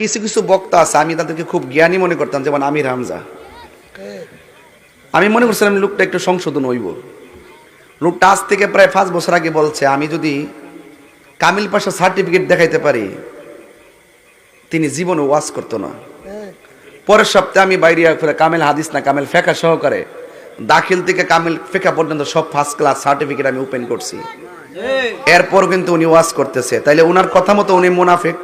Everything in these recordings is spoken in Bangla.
কিছু কিছু বক্তা আছে আমি তাদেরকে খুব জ্ঞানী মনে করতাম যেমন আমির হামজা। আমি মনে করছিলাম লোকটা একটু সংশোধন হইব। লোকটা আজ থেকে প্রায় পাঁচ বছর আগে বলছে আমি যদি কামিল পাশা সার্টিফিকেট দেখাইতে পারি তিনি জীবনে ওয়াজ করতো না। পরের সপ্তাহে আমি বাইরে ফেলে কামেল হাদিস না কামেল ফেকা সহকারে দাখিল থেকে কামিল ফেকা পর্যন্ত সব ফার্স্ট ক্লাস সার্টিফিকেট আমি ওপেন করছি। এরপর কিন্তু উনি ওয়াজ করতেছে। তাইলে ওনার কথা মতো উনি মুনাফিক।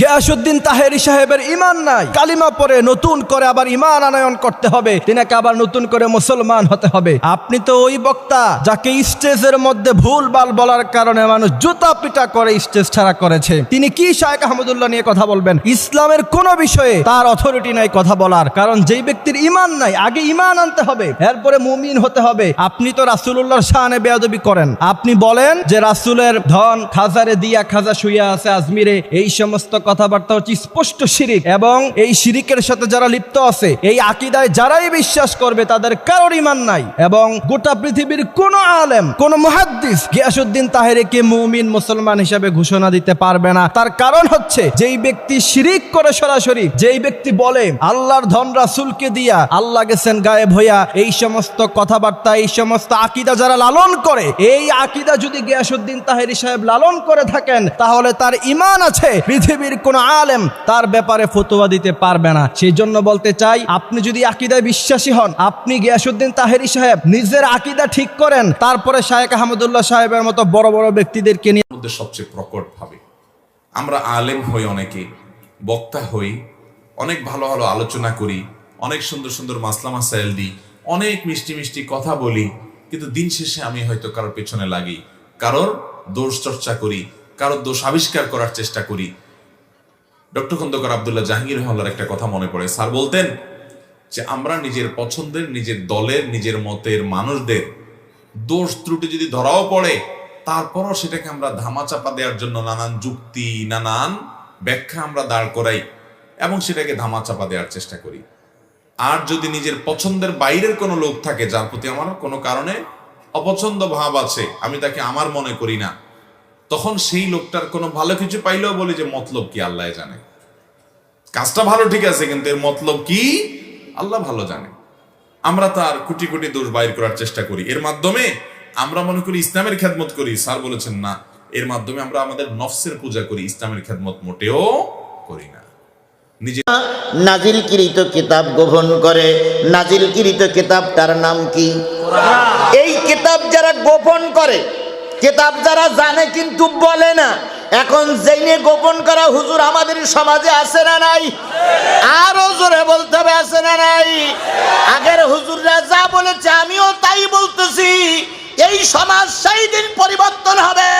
গিয়াসুদ্দিন তাহেরি সাহেবের ইমান নাই। কালিমা পরে নতুন করে আবার ইমান আনয়ন করতে হবে। তিনাকে আবার নতুন করে মুসলমান হতে হবে। আপনি তো ওই বক্তা যাকে স্টেজের মধ্যে ভুল বাল বলার কারণে মানুষ জুতা পিটা করে স্টেজ ছাড়া করেছে। তিনি কি শায়েক আহমদুল্লাহ নিয়ে কথা বলবেন? ইসলামের কোন বিষয়ে তার অথরিটি নাই কথা বলার। কারণ যেই ব্যক্তির ইমান নাই, আগে ইমান আনতে হবে। এরপরে মুমিন হতে হবে। আপনি তো রাসুল্লাহর শাহানে বেয়াদবি করেন। আপনি বলেন যে রাসুলের ধন খাজারে দিয়া খাজা শুইয়া আছে আজমিরে, এই সমস্ত কথাবার্তা হচ্ছে স্পষ্ট শিরিক। এবং এই শিরিকের সাথে যারা লিপ্ত আছে, এই আকিদায় যারাই বিশ্বাস করবে, তাদের কারোর ইমান নাই। এবং গোটা পৃথিবীর কোন আলেম, কোন মুহাদ্দিস গিয়াসুদ্দিন তাহেরিকে মুমিন মুসলমান হিসাবে ঘোষণা দিতে পারবে না। তার কারণ হচ্ছে, যেই ব্যক্তি শিরিক করে সরাসরি, যেই ব্যক্তি বলে, আল্লাহর ধন রাসুলকে দিয়া আল্লাহ গেছেন গায়েব হইয়া, এই সমস্ত কথাবার্তা, এই সমস্ত আকিদা যারা লালন করে, এই আকিদা যদি গিয়াসুদ্দিন তাহেরি সাহেব লালন করে থাকেন, তাহলে তার ইমান আছে পৃথিবীর কোন আলেম, তার ব্যাপারে ফতোয়া দিতে পারবে না। সেই জন্য বলতে চাই, আপনি যদি আকিদায় বিশ্বাসী হন, আপনি গিয়াসুদ্দিন তাহেরি সাহেব নিজের আকিদা ঠিক করেন, তারপরে শায়েক আহমদুল্লাহ সাহেবের মতো বড় বড় ব্যক্তিদেরকে নিয়ে মধ্যে সবচেয়ে প্রকট ভাবে, আমরা আলেম হই অনেকে, বক্তা হই, অনেক ভালো ভালো আলোচনা করি, অনেক সুন্দর সুন্দর মাসলা মাসাইল দিই, অনেক মিষ্টি মিষ্টি কথা বলি, কিন্তু দিন শেষে আমি হয়তো কারোর পেছনে লাগি, কারোর দোষ চর্চা করি, কারোর দোষ আবিষ্কার করার চেষ্টা করি ডক্টর খন্দকার আবদুল্লাহ জাহাঙ্গীর রহমার একটা কথা মনে পড়ে। স্যার বলতেন যে, আমরা নিজের পছন্দের, নিজের দলের, নিজের মতের মানুষদের দোষ ত্রুটি যদি ধরাও পড়ে, তারপরও সেটাকে আমরা ধামাচাপা দেওয়ার জন্য নানান যুক্তি, নানান ব্যাখ্যা আমরা দাঁড় করাই এবং সেটাকে ধামাচাপা দেওয়ার চেষ্টা করি। আর যদি নিজের পছন্দের বাইরের কোনো লোক থাকে, যার প্রতি আমার কোনো কারণে অপছন্দ ভাব আছে, আমি তাকে আমার মনে করি না তখন সেই লোকটার কোনো ভালো কিছু পাইলেও বলে যে মতলব কি আল্লাহ জানে? কাজটা ভালো ঠিক আছে কিন্তু এর মতলব কি আল্লাহ ভালো জানে। আমরা তার কোটি কোটি দোষ বাইর করার চেষ্টা করি। এর মাধ্যমে আমরা মনে করি ইসলামের খেদমত করি। স্যার বলেছেন না এর মাধ্যমে আমরা আমাদের নফসের পূজা করি। ইসলামের খেদমত মোটেও করি না। নিজে নাজিলকৃত কিতাব গোপন করে। নাজিলকৃত কিতাবটার নাম কি? এই কিতাব যারা গোপন করে কিতাব যারা জানে কিন্তু বলে না। এখন জেনে গোপন করা হুজুর আমাদের সমাজে আছে না নাই? আরও জোরে বলতে হবে, আছে না নাই? আগের হুজুররা যা বলেছে আমিও তাই বলতেছি। এই সমাজ সেই দিন পরিবর্তন হবে।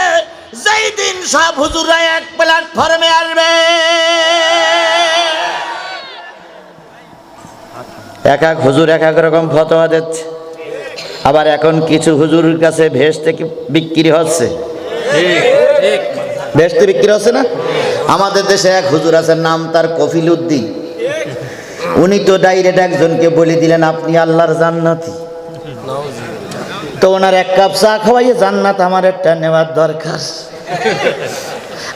যেই দিন সব হুজুররা এক প্ল্যাটফর্মে আসবে। এক এক হুজুর এক এক রকম ফতোয়া দিচ্ছে। আবার এখন কিছু হুজুরের কাছে ভেস থেকে বিক্রি হচ্ছে। ভেস্তে বিক্রি হচ্ছে না? আমাদের দেশে এক হুজুর আছে নাম তার কফিল উদ্দিন। উনি তো ডাইরেক্ট একজনকে বলে দিলেন, আপনি আল্লাহর জান্নাতি। তো ওনার এক কাপ চা খাওয়াইয়ে জান্নাত আমার একটা নেওয়ার দরকার।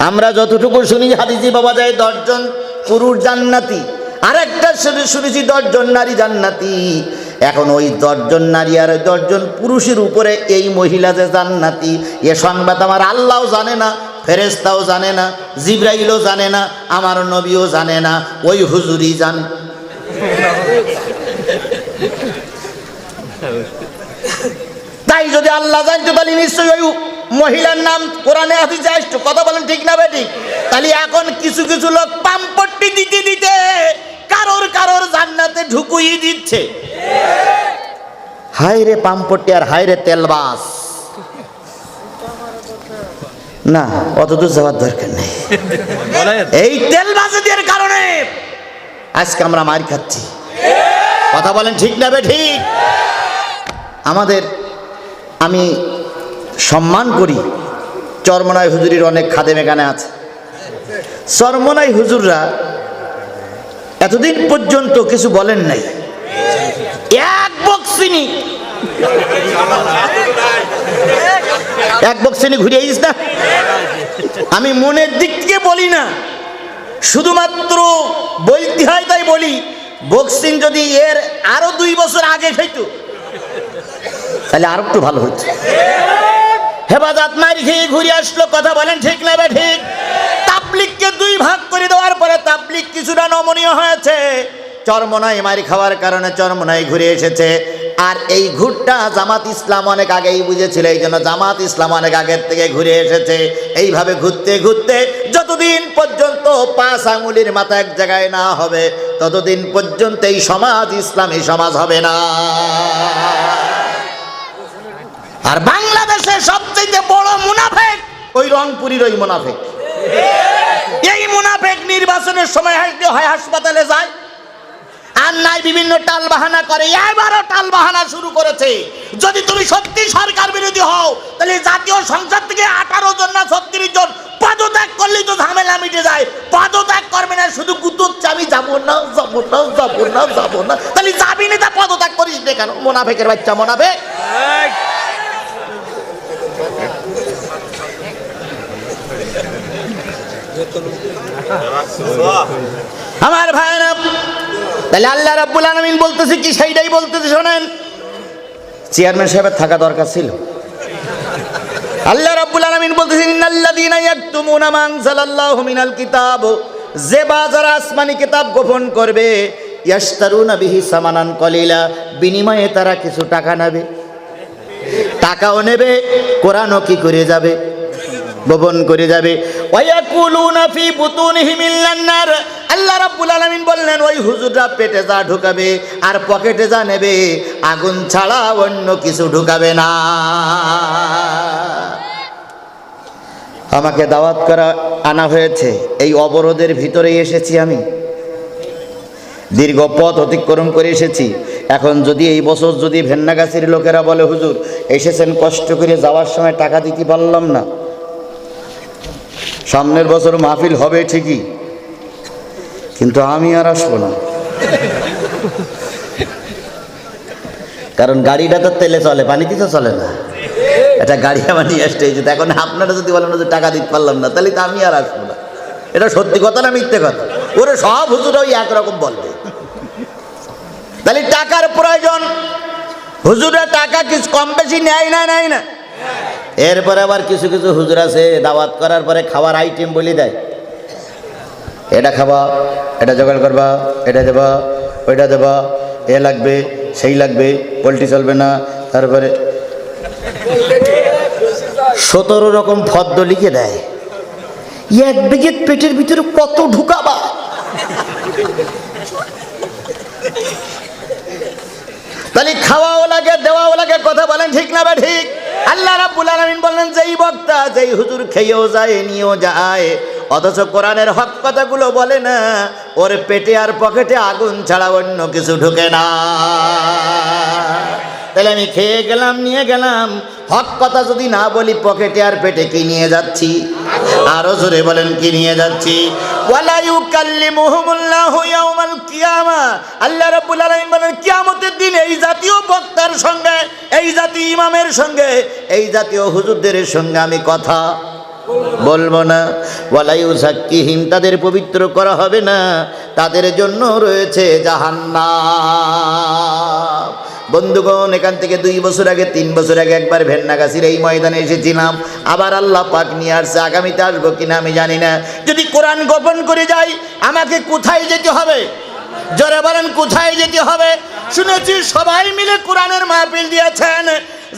আমরা যতটুকু শুনি হাদিজি বাবা যায়, দশজন পুরুষ জান্নাতি, আরেকটা শুনে শুনেছি দশজন নারী জান্নাতি। এখন ওই দশজন নারী আর দশজন পুরুষের উপরে এই মহিলা যে জান্নাতি, এ সংবাদ আমার আল্লাহও জানে না ফেরেস্তাও জানে না, জিব্রাইলও জানে না, আমার নবীও জানে না, ওই হুজুরি জান। তাই যদি আল্লাহ জানতো তাহলে নিশ্চয়ই ওই মহিলার নাম কোরআনে হাদিসে আসতো। কথা বলেন ঠিক না বেটি তাহলে এখন কিছু কিছু লোক পাম্পট্টি দিতে দিতে কারোর কারোর জান্নাতে ঢুকুই দিচ্ছে। হাই রে পাম্পট্টি আর হাই রে তেলবাস। না, অত দূর যাওয়ার দরকার নেই। এই তেল তেলবাসীদের কারণে আজকে আমরা মার খাচ্ছি। কথা বলেন ঠিক না বে ঠিক? আমাদের আমি সম্মান করি চরমনাই হুজুরির অনেক খাদেম এখানে আছে। চরমনাই হুজুররা এতদিন পর্যন্ত কিছু বলেন নাই। এক বক্সিনি এক বক্সিনি ঘুরে আইস না। আমি মনের দিক থেকে বলি না। শুধুমাত্র বলতে হয় তাই বলি বক্সিং যদি এর আরও দুই বছর আগে খাইতো, তাহলে আরও একটু ভালো হচ্ছে হেফাজত মারি খেয়ে ঘুরে আসলো, কথা বলেন ঠিক না ঠিক তাবলিককে দুই ভাগ করে দেওয়ার পরে তাবলিক কিছুটা নমনীয় হয়েছে। চরমনাই মারি খাওয়ার কারণে চরমনাই ঘুরে এসেছে। আর এই ঘুরটা জামাত ইসলাম অনেক আগেই বুঝেছিল, এই জন্য জামাত ইসলাম অনেক আগের থেকে ঘুরে এসেছে। এইভাবে ঘুরতে ঘুরতে যতদিন পর্যন্ত পাঁচ আঙুলির মাথা এক জায়গায় না হবে, ততদিন পর্যন্ত এই সমাজ ইসলামী সমাজ হবে না। আর বাংলাদেশের সবচেয়ে বড় মুনাফেক ওই রংপুরির ওই মুনাফেক। এই মুনাফেক নির্বাচনের সময় হয় হাসপাতালে যায় আর নাই বিভিন্ন টাল বাহানা করে। এবারও টাল বাহানা শুরু করেছে। যদি তুমি সত্যি সরকার বিরোধী হও তাহলে জাতীয় সংসদ থেকে আঠারো জন না ছত্রিশ জন পদত্যাগ করলেই তো ঝামেলা মিটে যায়। পদত্যাগ করবে না শুধু গুতুচ্ছে আমি যাব না যাব না যাব না যাব না। তাহলে যাবি না তা পদত্যাগ করিস না কেন? মোনাফেকের বাচ্চা মোনাফেক। আমার ভাইরা তাহলে আল্লাহ রাব্বুল আলামিন বলতেছে কি, সেইটাই বলতেছে, শোনেন। চেয়ারম্যান সাহেবের থাকা দরকার ছিল। আল্লাহ রাব্বুল আলামিন বলতেছেন ইন্নাল্লাযীনা ইয়াকতুমুনা মা আনজালাল্লাহু মিনাল কিতাব। যে বাজার আসমানি কিতাব গোপন করবে, ইয়াশতারুনা বিহি সামানান কলিলা। বিনিময়ে তারা কিছু টাকা নেবে। টাকাও নেবে, কোরআনও কি করে যাবে? গোপন করে যাবে। ওয়ায়াকুলুনা ফি বুতুনিহিম ইল্লান্নার আল্লাহ রাব্বুল আলামিন বললেন, ওই হুজুররা পেটে যা ঢুকাবে আর পকেটে যা নেবে, আগুন ছাড়া অন্য কিছু ঢুকাবে না। আমাকে দাওয়াত করা, আনা হয়েছে। এই অবরোধের ভিতরেই এসেছি আমি। দীর্ঘ পথ অতিক্রম করে এসেছি। এখন যদি এই বছর যদি ভেন্নাগাছির লোকেরা বলে, হুজুর, এসেছেন কষ্ট করে যাওয়ার সময় টাকা দিতে পারলাম না। সামনের বছর মাহফিল হবে ঠিকই কিন্তু আমি আর আসব না। কারণ গাড়িটা তো তেলে চলে, পানিতে তো চলে না। এটা গাড়ি আমার নিয়ে আসতে হয়েছে। এখন আপনারা যদি বলেন যে টাকা দিতে পারলাম না, তাহলে তো আমি আর আসব না। এটা সত্যি কথা না মিথ্যে কথা? ওরে সব হুজুর ওই একরকম বলবে তাহলে টাকার প্রয়োজন। হুজুরা টাকা কিছু কম বেশি নেয় না নেয় না। এরপরে আবার কিছু কিছু হুজুর আছে, দাওয়াত করার পরে খাওয়ার আইটেম বলে দেয়। এটা খাবা, এটা জোগাড় করবা, এটা দেবা, ওইটা দেবা, এ লাগবে, সেই লাগবে, পোলট্রি চলবে না, তারপরে সতেরো রকম ফদ্দ লিখে দেয়। এক বিঘে পেটের ভিতরে কত ঢুকাবা? তাহলে খাওয়াও লাগে, দেওয়াও লাগে, কথা বলেন ঠিক না বা ঠিক? আল্লাহ রাব্বুল আলামিন বললেন, যেই বক্তা, যেই হুজুর খেয়েও যায়, নিয়েও যায় অথচ কোরআনের হক কথাগুলো বলে না, ওর পেটে আর পকেটে আগুন ছাড়া অন্য কিছু ঢুকে না। তাহলে আমি খেয়ে গেলাম, নিয়ে গেলাম, হক কথা যদি না বলি, পকেটে আর পেটে কি নিয়ে যাচ্ছি? আরও জোরে বলেন, কি নিয়ে যাচ্ছি? আল্লাহ রাব্বুল আলামিন বলেন, কিয়ামতের দিন এই জাতীয় বক্তার সঙ্গে, এই জাতীয় ইমামের সঙ্গে, এই জাতীয় হুজুরদের সঙ্গে আমি কথা বলব না। ওয়ালাইউ সাক্ষীহীন তাদের পবিত্র করা হবে না। তাদের জন্য রয়েছে জাহান্নাম। বন্ধুগণ, এখান থেকে দুই বছর আগে, তিন বছর আগে একবার ভেন্নাগাছির এই ময়দানে এসেছিলাম। আবার আল্লাহ পাক নিয়ে আসছে। আগামীতে আসব কিনা আমি জানি না। যদি কোরআন গোপন করে যাই, আমাকে কোথায় যেতে হবে? জোরে বলেন, কোথায় যেতে হবে? শুনেছি সবাই মিলে কোরআনের মাহফিল দিয়েছেন।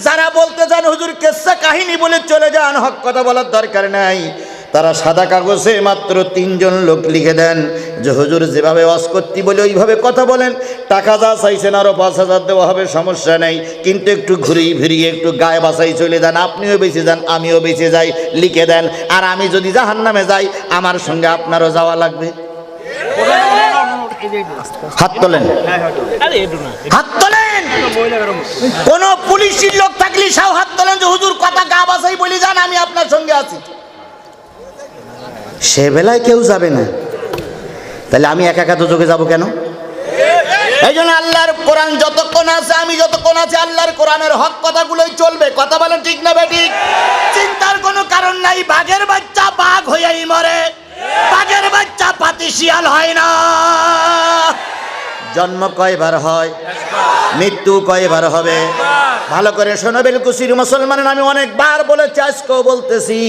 যারা বলতে যান হুজুর কেসা কাহিনী বলে চলে যান হক কথা বলার দরকার নাই। তারা সাদা কাগজে মাত্র তিনজন লোক লিখে দেন যে হুজুর যেভাবে অস্কর্তি বলে ওইভাবে কথা বলেন। টাকা যা চাইছেন আরও পাঁচ হাজার দেওয়া হবে সমস্যা নেই। কিন্তু একটু ঘুরিয়ে ফিরিয়ে একটু গায়ে বাসাই চলে যান আপনিও বেঁচে যান আমিও বেঁচে যাই লিখে দেন। আর আমি যদি জাহান নামে যাই আমার সঙ্গে আপনারও যাওয়া লাগবে। হাত তোলেন। হাত তোলেন। কোন পুলিশের লোক থাকলে সাও হাত তোলেন যে, হুজুর, কথা গা বাসাই বলি, যান, আমি আপনার সঙ্গে আছি। সে বেলায় কেউ যাবে না। তাহলে আমি একা একা দুযোগে যাব কেন? এই জন্য আল্লাহর কোরআন যতক্ষণ আছে, আমি যতক্ষণ আছে, আল্লাহর কোরআনের হক কথাগুলোই চলবে। কথা বলেন ঠিক না বেঠিক? চিন্তার কোনো কারণ নাই, বাঘের বাচ্চা বাঘ হইয়াই মরে। বাঘের বাচ্চা পাতি শিয়াল হয় না। জন্ম কয়বার হয়? মৃত্যু কয়বার হবে? ভালো করে শোনো বেলকুসির মুসলমানের আমি অনেকবার বলেছি, আজকেও বলতেছি,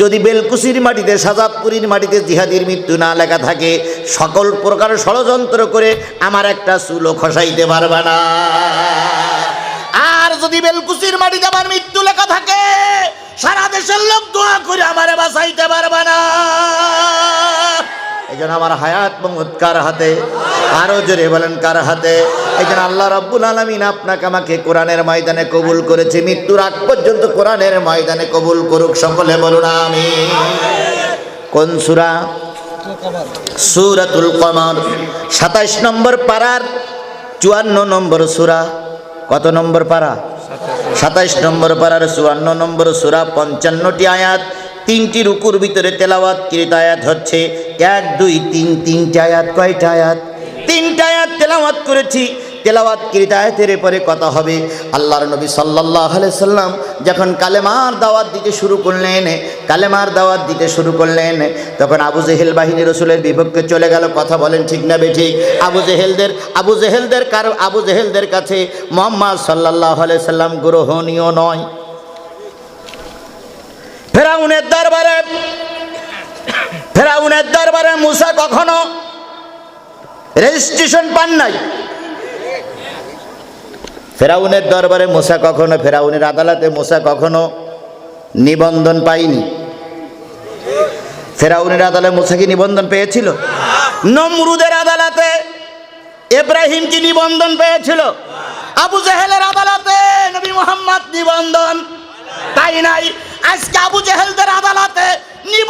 যদি বেলকুসির মাটিতে, সাজাদপুরীর মাটিতে জিহাদির মৃত্যু না লেখা থাকে, সকল প্রকার ষড়যন্ত্র করে আমার একটা চুলো খসাইতে পারবে না। আর যদি বেলকুসির মাটিতে আমার মৃত্যু লেখা থাকে, সারা দেশের লোক দোয়া করে আমারে বাঁচাইতে পারবে না। এই জন্য আমার হায়াত মমুদ কার হাতে। আরও জোরে বলেন কার হাতে? জন্য আল্লাহ রব্বুল আলমিন আপনাকে আমাকে কোরআনের ময়দানে কবুল করেছে। মৃত্যুর আগ পর্যন্ত কোরআনের ময়দানে কবুল করুক সকলে বলুন আমি কোন সুরা? সুরাতুল কমর। সাতাইশ নম্বর পাড়ার চুয়ান্ন নম্বর সুরা। কত নম্বর পাড়া? সাতাইশ নম্বর পাড়ার চুয়ান্ন নম্বর সুরা, পঞ্চান্নটি আয়াত, তিনটি রুকুর ভিতরে তেলাওয়াত কৃত আয়াত হচ্ছে। এক, দুই, তিন, তিনটা আয়াত, কয়টা আয়াত? তিনটা আয়াত তেলাওয়াত করেছি। তেলাওয়াত কৃত আয়াতের পরে কথা হবে। আল্লাহর নবী সাল্লাহ সাল্লাম যখন কালেমার দাওয়াত দিতে শুরু করলেন, কালেমার দাওয়াত দিতে শুরু করলেন, তখন আবু জেহেল বাহিনী রসুলের বিপক্ষে চলে গেল। কথা বলেন ঠিক না বে ঠিক আবু জেহেলদের আবু জেহেলদের কার, আবু জেহেলদের কাছে মোহাম্মদ সাল্লাহ সাল্লাম গ্রহণীয় নয়। ফেরাউনের দরবারে ফেরাউনের দরবারে মুসা কখনো রেজিস্ট্রেশন পান নাই। ফেরাউনের দরবারে মুসা কখনো, ফেরাউনের আদালতে মুসা কখনো নিবন্ধন পাইনি ফেরাউনের আদালতে মুসা কি নিবন্ধন পেয়েছিল? নমরুদের আদালতে ইব্রাহিম কি নিবন্ধন পেয়েছিল? আবু জাহেলের আদালতে নবী মোহাম্মদ নিবন্ধন তাই নাই। আজকে আবু জাহেলদের আদালতে নিবন্ধন